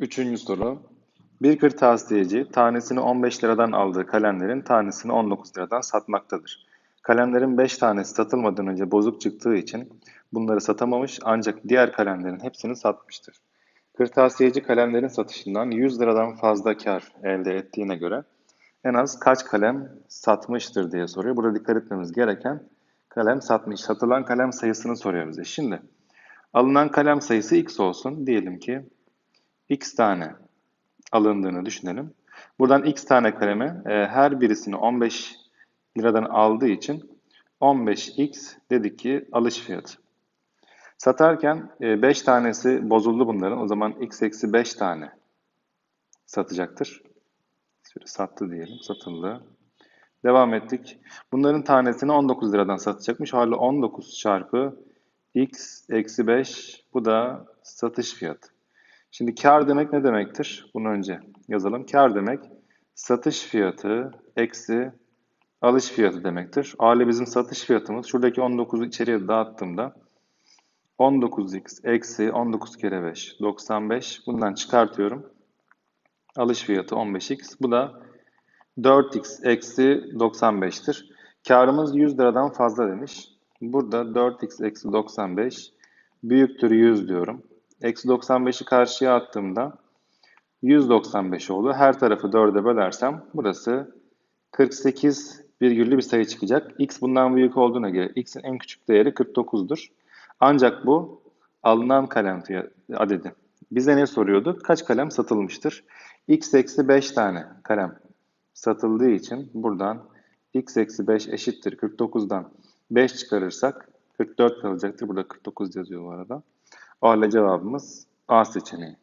Üçüncü soru. Bir kırtasiyeci tanesini 15 liradan aldığı kalemlerin tanesini 19 liradan satmaktadır. Kalemlerin 5 tanesi satılmadan önce bozuk çıktığı için bunları satamamış ancak diğer kalemlerin hepsini satmıştır. Kırtasiyeci kalemlerin satışından 100 liradan fazla kar elde ettiğine göre en az kaç kalem satmıştır diye soruyor. Burada dikkat etmemiz gereken kalem satmış. Satılan kalem sayısını soruyor bize. Şimdi alınan kalem sayısı x olsun. Diyelim ki x tane alındığını düşünelim. Buradan x tane kaleme e, her birisini 15 liradan aldığı için 15x dedik ki alış fiyatı. Satarken 5 tanesi bozuldu bunların. O zaman x eksi 5 tane satacaktır. Şöyle sattı diyelim. Satıldı. Devam ettik. Bunların tanesini 19 liradan satacakmış. Hali 19 çarpı x eksi 5 bu da satış fiyatı. Şimdi kar demek ne demektir? Bunu önce yazalım. Kar demek satış fiyatı eksi alış fiyatı demektir. Hali bizim satış fiyatımız. Şuradaki 19'u içeriye dağıttığımda 19x eksi 19 kere 5 95. Bundan çıkartıyorum. Alış fiyatı 15x. Bu da 4x eksi 95'tir. Karımız 100 liradan fazla demiş. Burada 4x eksi 95 büyüktür 100 diyorum. Eksi 95'i karşıya attığımda 195 oldu. Her tarafı 4'e bölersem burası 48 virgüllü bir sayı çıkacak. X bundan büyük olduğuna göre x'in en küçük değeri 49'dur. Ancak bu alınan kalem adedi. Bize ne soruyordu? Kaç kalem satılmıştır? x eksi 5 tane kalem satıldığı için buradan x eksi 5 eşittir 49'dan 5 çıkarırsak 44 kalacaktır. Burada 49 yazıyor bu arada. O halde cevabımız A seçeneği.